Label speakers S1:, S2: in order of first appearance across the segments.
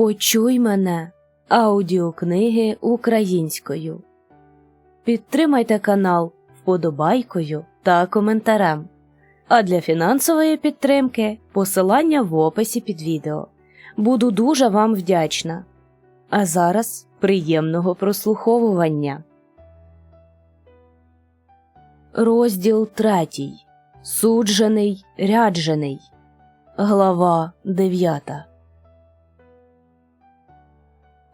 S1: Почуй мене аудіокниги українською. Підтримайте канал вподобайкою та коментарем. А для фінансової підтримки посилання в описі під відео. Буду дуже вам вдячна. А зараз приємного прослуховування. Розділ третій. Суджений ряджений. Глава дев'ята.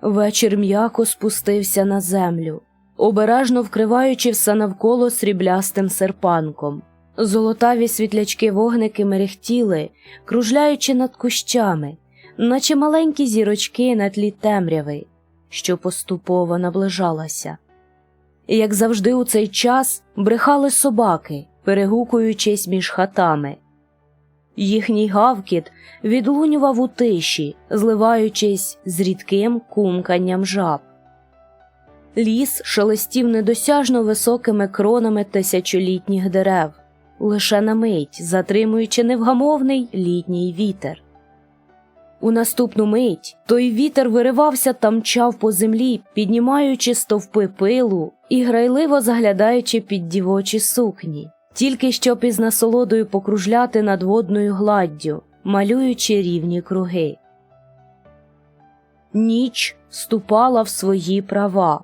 S1: Вечір м'яко спустився на землю, обережно вкриваючи все навколо сріблястим серпанком. Золотаві світлячки вогники мерехтіли, кружляючи над кущами, наче маленькі зірочки на тлі темряви, що поступово наближалася. І, як завжди, у цей час брехали собаки, перегукуючись між хатами. Їхній гавкіт відлунював у тиші, зливаючись з рідким кумканням жаб. Ліс шелестів недосяжно високими кронами тисячолітніх дерев, лише на мить затримуючи невгамовний літній вітер. У наступну мить той вітер виривався та мчав по землі, піднімаючи стовпи пилу і грайливо заглядаючи під дівочі сукні тільки щоб із насолодою покружляти над водною гладдю, малюючи рівні круги. Ніч вступала в свої права.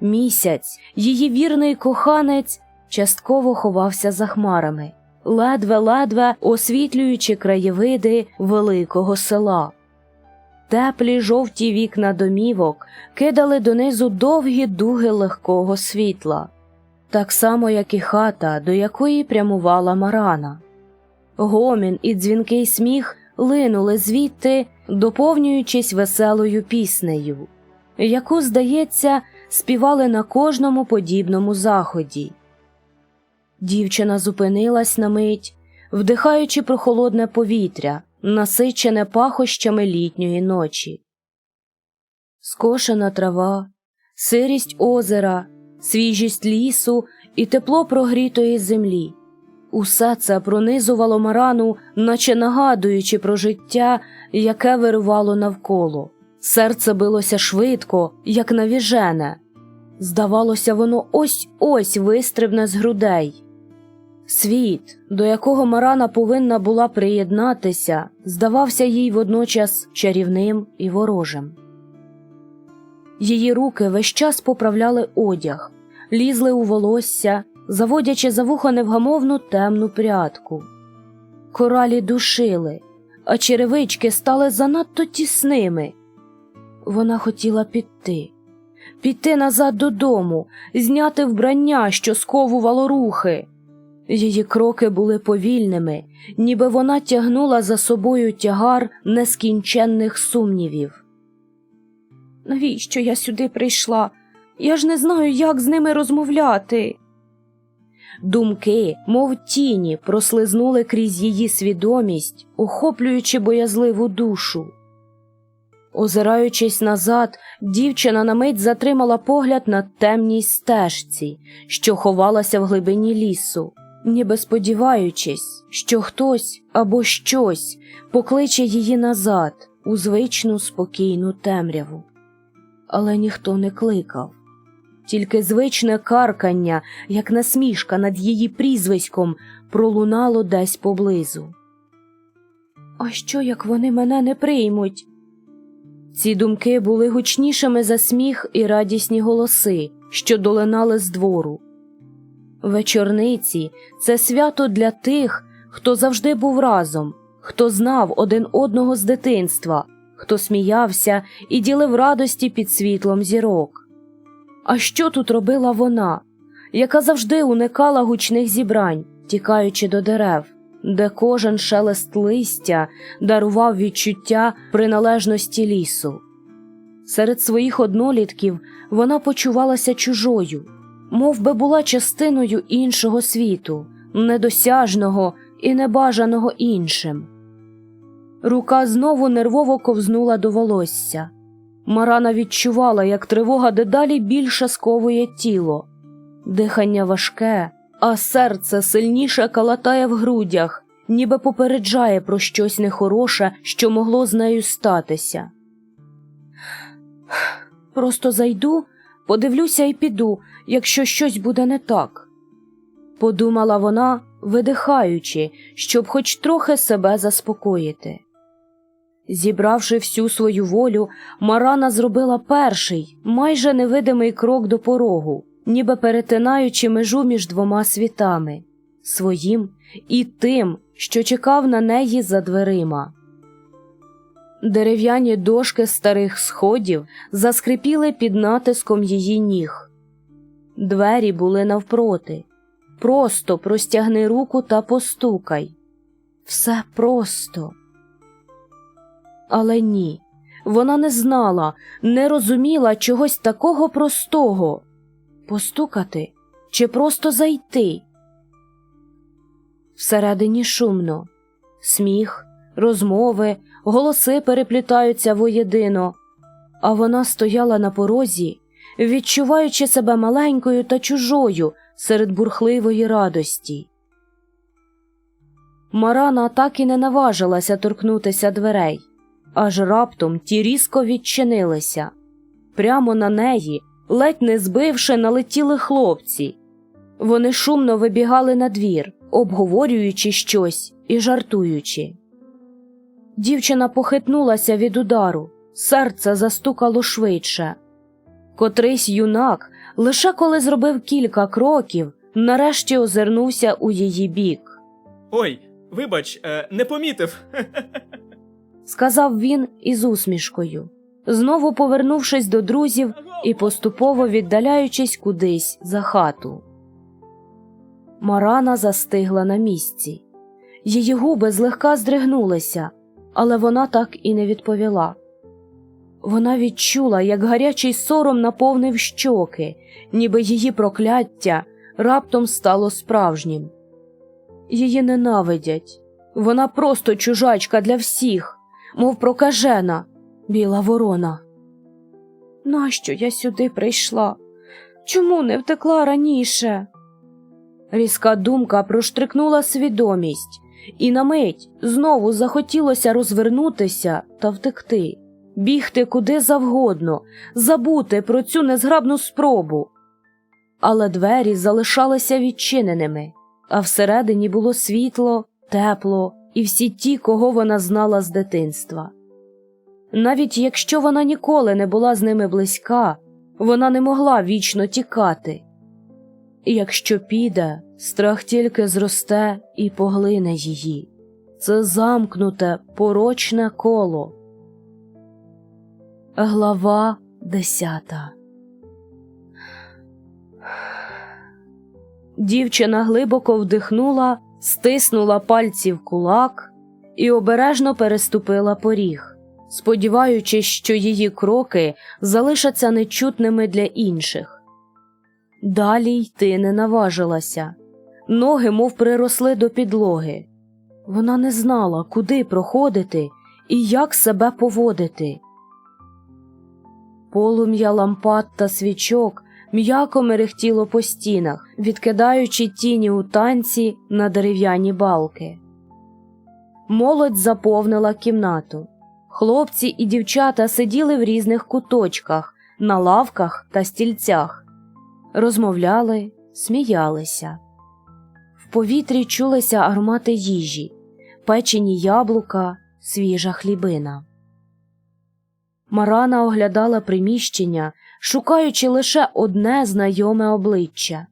S1: Місяць, її вірний коханець, частково ховався за хмарами, ледве-ледве освітлюючи краєвиди великого села. Теплі жовті вікна домівок кидали донизу довгі дуги легкого світла так само, як і хата, до якої прямувала Марана. Гомін і дзвінкий сміх линули звідти, доповнюючись веселою піснею, яку, здається, співали на кожному подібному заході. Дівчина зупинилась на мить, вдихаючи прохолодне повітря, насичене пахощами літньої ночі. Скошена трава, сирість озера свіжість лісу і тепло прогрітої землі. Усе це пронизувало марану, наче нагадуючи про життя, яке вирувало навколо. Серце билося швидко, як навіжене. Здавалося, воно ось ось вистрибне з грудей. Світ, до якого Марана повинна була приєднатися, здавався їй водночас чарівним і ворожим. Її руки весь час поправляли одяг, лізли у волосся, заводячи за вухо невгамовну темну прядку. Коралі душили, а черевички стали занадто тісними. Вона хотіла піти, піти назад додому, зняти вбрання, що сковувало рухи. Її кроки були повільними, ніби вона тягнула за собою тягар нескінченних сумнівів. Навіщо я сюди прийшла? Я ж не знаю, як з ними розмовляти. Думки, мов тіні, прослизнули крізь її свідомість, охоплюючи боязливу душу. Озираючись назад, дівчина на мить затримала погляд на темній стежці, що ховалася в глибині лісу, ніби сподіваючись, що хтось або щось покличе її назад у звичну спокійну темряву але ніхто не кликав. Тільки звичне каркання, як насмішка над її прізвиськом, пролунало десь поблизу. А що, як вони мене не приймуть? Ці думки були гучнішими за сміх і радісні голоси, що долинали з двору. Вечорниці це свято для тих, хто завжди був разом, хто знав один одного з дитинства, хто сміявся і ділив радості під світлом зірок. А що тут робила вона, яка завжди уникала гучних зібрань, тікаючи до дерев, де кожен шелест листя дарував відчуття приналежності лісу? Серед своїх однолітків вона почувалася чужою, мов би була частиною іншого світу, недосяжного і небажаного іншим. Рука знову нервово ковзнула до волосся. Марана відчувала, як тривога дедалі більше сковує тіло, дихання важке, а серце сильніше калатає в грудях, ніби попереджає про щось нехороше, що могло з нею статися. Просто зайду, подивлюся і піду, якщо щось буде не так. Подумала вона, видихаючи, щоб хоч трохи себе заспокоїти. Зібравши всю свою волю, Марана зробила перший, майже невидимий крок до порогу, ніби перетинаючи межу між двома світами своїм і тим, що чекав на неї за дверима. Дерев'яні дошки старих сходів заскрипіли під натиском її ніг. Двері були навпроти. Просто простягни руку та постукай. Все просто. Але ні, вона не знала, не розуміла чогось такого простого. Постукати чи просто зайти. Всередині шумно, сміх, розмови, голоси переплітаються воєдино, а вона стояла на порозі, відчуваючи себе маленькою та чужою серед бурхливої радості. Марана так і не наважилася торкнутися дверей, аж раптом ті різко відчинилися. Прямо на неї, ледь не збивши, налетіли хлопці. Вони шумно вибігали на двір, обговорюючи щось і жартуючи. Дівчина похитнулася від удару, серце застукало швидше. Котрийсь юнак, лише коли зробив кілька кроків, нарешті озирнувся у її бік.
S2: Ой, вибач, е, не помітив.
S1: сказав він із усмішкою, знову повернувшись до друзів і поступово віддаляючись кудись за хату. Марана застигла на місці. Її губи злегка здригнулися, але вона так і не відповіла. Вона відчула, як гарячий сором наповнив щоки, ніби її прокляття раптом стало справжнім. Її ненавидять. Вона просто чужачка для всіх, мов прокажена, біла ворона. Нащо я сюди прийшла? Чому не втекла раніше? Різка думка проштрикнула свідомість, і на мить знову захотілося розвернутися та втекти, бігти куди завгодно, забути про цю незграбну спробу. Але двері залишалися відчиненими, а всередині було світло, тепло і всі ті, кого вона знала з дитинства. Навіть якщо вона ніколи не була з ними близька, вона не могла вічно тікати. Якщо піде, страх тільки зросте і поглине її. Це замкнуте, порочне коло. Глава десята. Дівчина глибоко вдихнула, стиснула пальці в кулак і обережно переступила поріг, сподіваючись, що її кроки залишаться нечутними для інших. Далі йти не наважилася, ноги мов приросли до підлоги. Вона не знала, куди проходити і як себе поводити. Полум'я лампад та свічок м'яко мерехтіло по стінах, відкидаючи тіні у танці на дерев'яні балки. Молодь заповнила кімнату. Хлопці і дівчата сиділи в різних куточках, на лавках та стільцях, розмовляли, сміялися. В повітрі чулися аромати їжі, печені яблука, свіжа хлібина. Марана оглядала приміщення, шукаючи лише одне знайоме обличчя.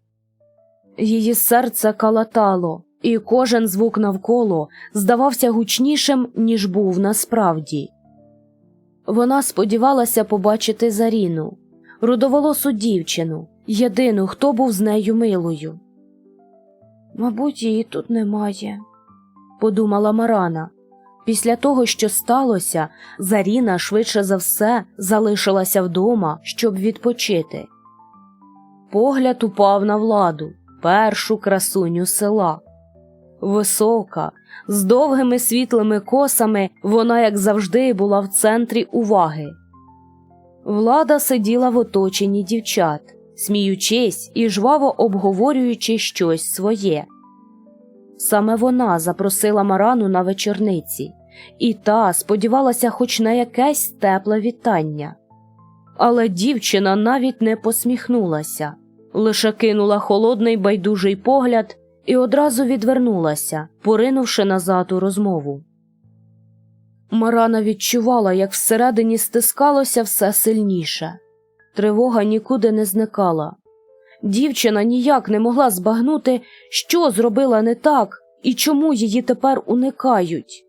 S1: Її серце калатало, і кожен звук навколо здавався гучнішим, ніж був насправді. Вона сподівалася побачити Заріну, рудоволосу дівчину, єдину, хто був з нею милою. Мабуть, її тут немає, подумала Марана. Після того, що сталося, Заріна швидше за все залишилася вдома, щоб відпочити. Погляд упав на владу, першу красуню села. Висока, з довгими світлими косами, вона, як завжди, була в центрі уваги. Влада сиділа в оточенні дівчат, сміючись і жваво обговорюючи щось своє. Саме вона запросила Марану на вечорниці, і та сподівалася хоч на якесь тепле вітання. Але дівчина навіть не посміхнулася, лише кинула холодний байдужий погляд і одразу відвернулася, поринувши назад у розмову. Марана відчувала, як всередині стискалося все сильніше. Тривога нікуди не зникала. Дівчина ніяк не могла збагнути, що зробила не так і чому її тепер уникають.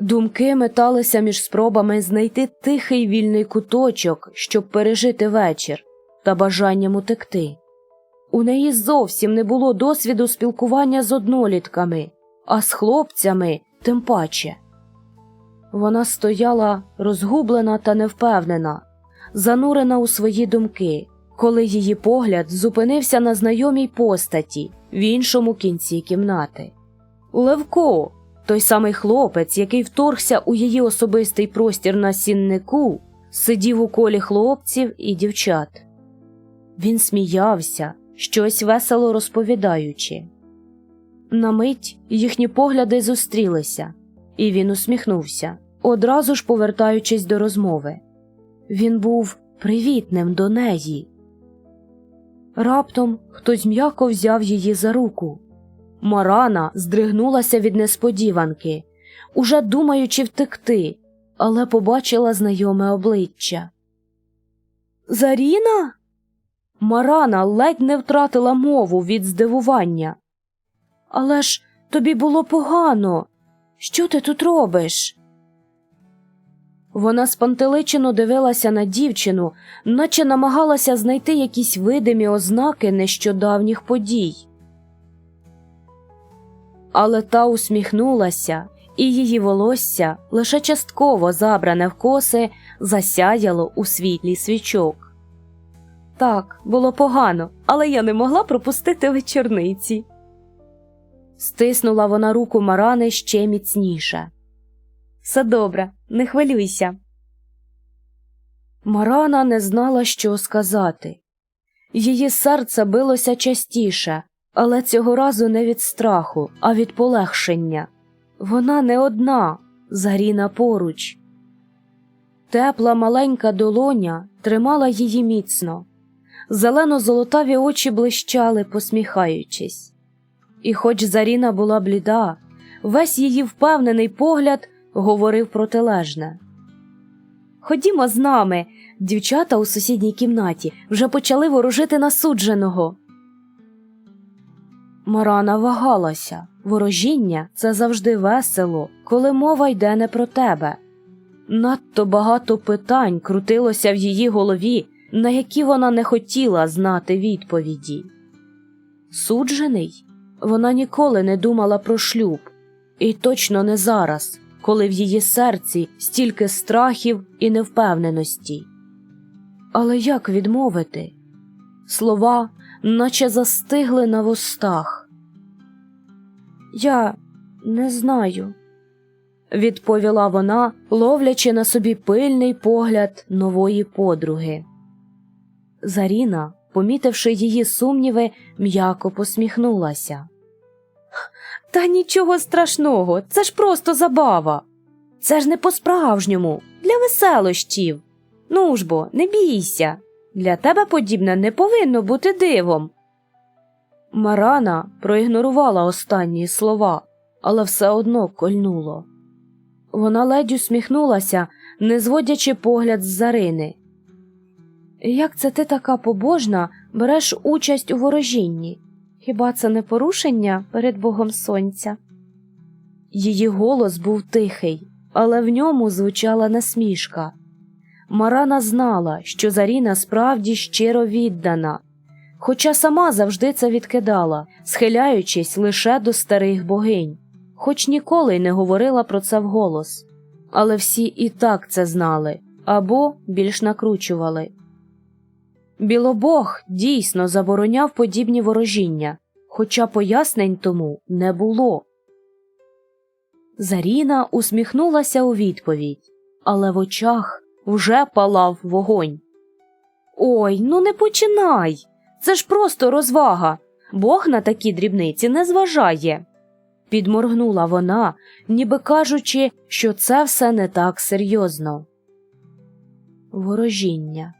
S1: Думки металися між спробами знайти тихий вільний куточок, щоб пережити вечір, та бажанням утекти. У неї зовсім не було досвіду спілкування з однолітками, а з хлопцями тим паче. Вона стояла розгублена та невпевнена, занурена у свої думки, коли її погляд зупинився на знайомій постаті в іншому кінці кімнати. Левко, той самий хлопець, який вторгся у її особистий простір на сіннику, сидів у колі хлопців і дівчат. Він сміявся, щось весело розповідаючи. На мить їхні погляди зустрілися, і він усміхнувся, одразу ж повертаючись до розмови. Він був привітним до неї. Раптом хтось м'яко взяв її за руку. Марана здригнулася від несподіванки, уже думаючи втекти, але побачила знайоме обличчя. Заріна? Марана ледь не втратила мову від здивування. Але ж тобі було погано. Що ти тут робиш? Вона спантеличено дивилася на дівчину, наче намагалася знайти якісь видимі ознаки нещодавніх подій. Але та усміхнулася, і її волосся, лише частково забране в коси, засяяло у світлі свічок. Так, було погано, але я не могла пропустити вечорниці. Стиснула вона руку Марани ще міцніше. Все добре, не хвилюйся. Марана не знала, що сказати. Її серце билося частіше, але цього разу не від страху, а від полегшення. Вона не одна, Заріна поруч. Тепла маленька долоня тримала її міцно. Зелено-золотаві очі блищали, посміхаючись. І хоч Заріна була бліда, весь її впевнений погляд говорив протилежне. Ходімо з нами. Дівчата у сусідній кімнаті вже почали ворожити насудженого. Марана вагалася. Ворожіння це завжди весело, коли мова йде не про тебе. Надто багато питань крутилося в її голові, на які вона не хотіла знати відповіді. Суджений вона ніколи не думала про шлюб, і точно не зараз, коли в її серці стільки страхів і невпевненості. Але як відмовити? Слова, наче застигли на вустах. Я не знаю, відповіла вона, ловлячи на собі пильний погляд нової подруги. Заріна, помітивши її сумніви, м'яко посміхнулася. Та нічого страшного, це ж просто забава. Це ж не по-справжньому, для веселощів. Ну ж бо, не бійся. Для тебе подібне не повинно бути дивом. Марана проігнорувала останні слова, але все одно кольнуло. Вона ледь усміхнулася, не зводячи погляд з Зарини. Як це ти така побожна береш участь у ворожінні? Хіба це не порушення перед Богом Сонця? Її голос був тихий, але в ньому звучала насмішка. Марана знала, що Заріна справді щиро віддана, хоча сама завжди це відкидала, схиляючись лише до старих богинь, хоч ніколи й не говорила про це вголос. Але всі і так це знали або більш накручували. Білобог дійсно забороняв подібні ворожіння, хоча пояснень тому не було. Заріна усміхнулася у відповідь, але в очах вже палав вогонь. Ой, ну не починай. Це ж просто розвага. Бог на такі дрібниці не зважає. Підморгнула вона, ніби кажучи, що це все не так серйозно. Ворожіння.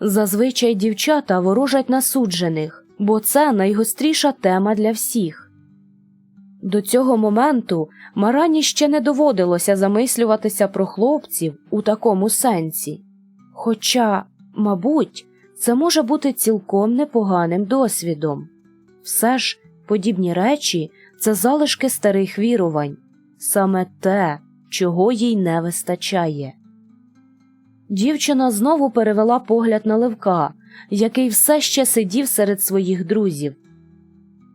S1: Зазвичай дівчата ворожать насуджених, бо це найгостріша тема для всіх. До цього моменту Марані ще не доводилося замислюватися про хлопців у такому сенсі. Хоча, мабуть, це може бути цілком непоганим досвідом. Все ж подібні речі це залишки старих вірувань, саме те, чого їй не вистачає. Дівчина знову перевела погляд на Левка, який все ще сидів серед своїх друзів.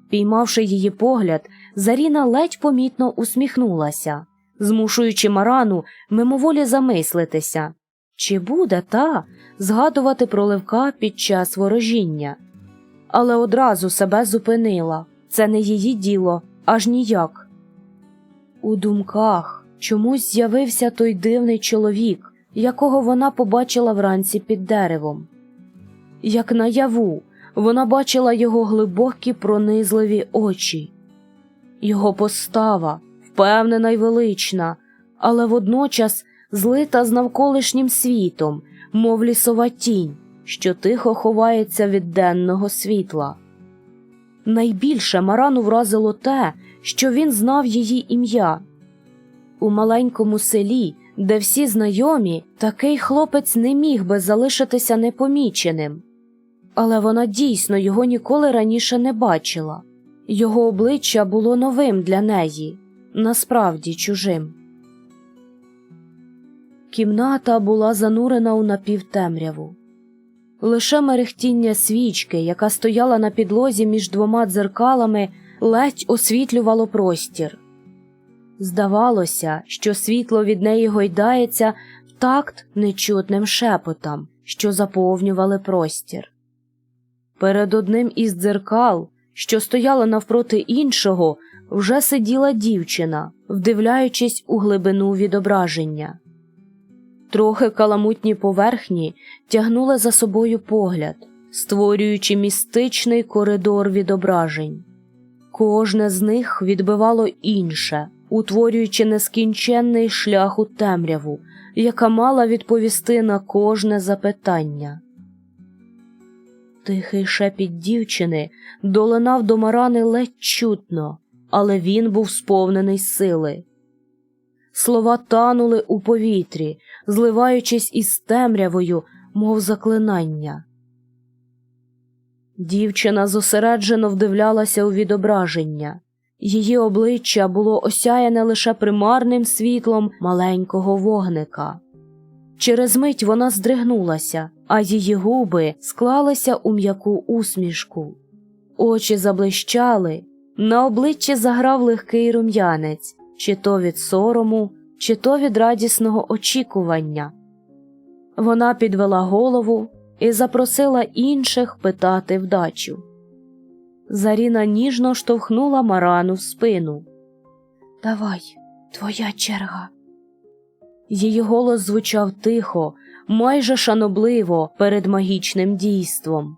S1: Піймавши її погляд, Заріна ледь помітно усміхнулася, змушуючи Марану мимоволі замислитися, чи буде та згадувати про Левка під час ворожіння. Але одразу себе зупинила це не її діло, аж ніяк. У думках чомусь з'явився той дивний чоловік, якого вона побачила вранці під деревом. Як наяву, вона бачила його глибокі пронизливі очі, його постава впевнена й велична, але водночас злита з навколишнім світом, мов лісова тінь, що тихо ховається від денного світла. Найбільше Марану вразило те, що він знав її ім'я. У маленькому селі, де всі знайомі, такий хлопець не міг би залишитися непоміченим. Але вона дійсно його ніколи раніше не бачила. Його обличчя було новим для неї, насправді чужим. Кімната була занурена у напівтемряву. Лише мерехтіння свічки, яка стояла на підлозі між двома дзеркалами, ледь освітлювало простір. Здавалося, що світло від неї гойдається в такт нечутним шепотам, що заповнювали простір. Перед одним із дзеркал, що стояло навпроти іншого, вже сиділа дівчина, вдивляючись у глибину відображення. Трохи каламутні поверхні тягнули за собою погляд, створюючи містичний коридор відображень. Кожне з них відбивало інше, утворюючи нескінченний шлях у темряву, яка мала відповісти на кожне запитання. Тихий шепіт дівчини долинав до Марани ледь чутно, але він був сповнений сили. Слова танули у повітрі, зливаючись із темрявою, мов заклинання. Дівчина зосереджено вдивлялася у відображення. Її обличчя було осяяне лише примарним світлом маленького вогника. Через мить вона здригнулася, а її губи склалися у м'яку усмішку. Очі заблищали, на обличчі заграв легкий рум'янець, чи то від сорому, чи то від радісного очікування. Вона підвела голову і запросила інших питати вдачу. Заріна ніжно штовхнула Марану в спину. Давай, твоя черга. Її голос звучав тихо, майже шанобливо перед магічним дійством.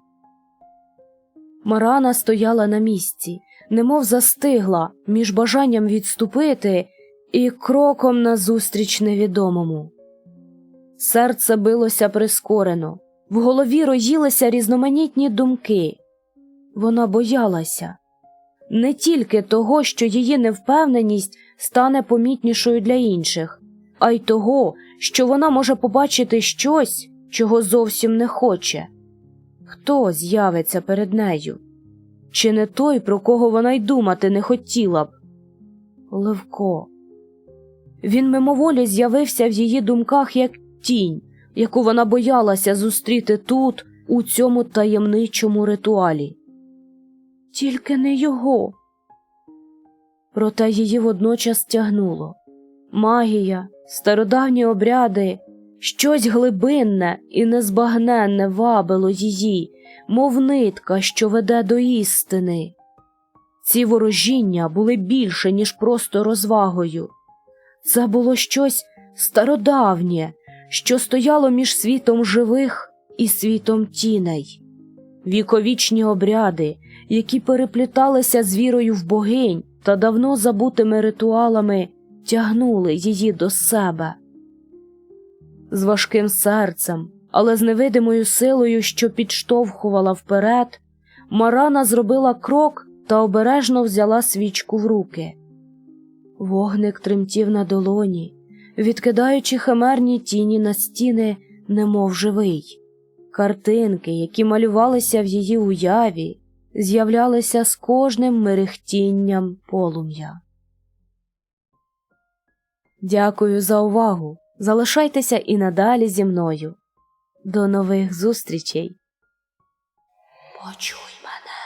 S1: Марана стояла на місці, немов застигла між бажанням відступити і кроком назустріч невідомому. Серце билося прискорено, в голові роїлися різноманітні думки. Вона боялася не тільки того, що її невпевненість стане помітнішою для інших, а й того, що вона може побачити щось, чого зовсім не хоче. Хто з'явиться перед нею? Чи не той, про кого вона й думати не хотіла б? Левко. Він мимоволі з'явився в її думках як тінь, яку вона боялася зустріти тут, у цьому таємничому ритуалі. Тільки не його. Проте її водночас тягнуло магія, стародавні обряди, щось глибинне і незбагненне вабило її, мов нитка, що веде до істини. Ці ворожіння були більше, ніж просто розвагою. Це було щось стародавнє, що стояло між світом живих і світом тіней, віковічні обряди, які перепліталися з вірою в богинь та давно забутими ритуалами, тягнули її до себе. З важким серцем, але з невидимою силою, що підштовхувала вперед, Марана зробила крок та обережно взяла свічку в руки. Вогник тремтів на долоні, відкидаючи химерні тіні на стіни, немов живий. Картинки, які малювалися в її уяві, з'являлися з кожним мерехтінням полум'я. Дякую за увагу. Залишайтеся і надалі зі мною. До нових зустрічей. Почуй мене.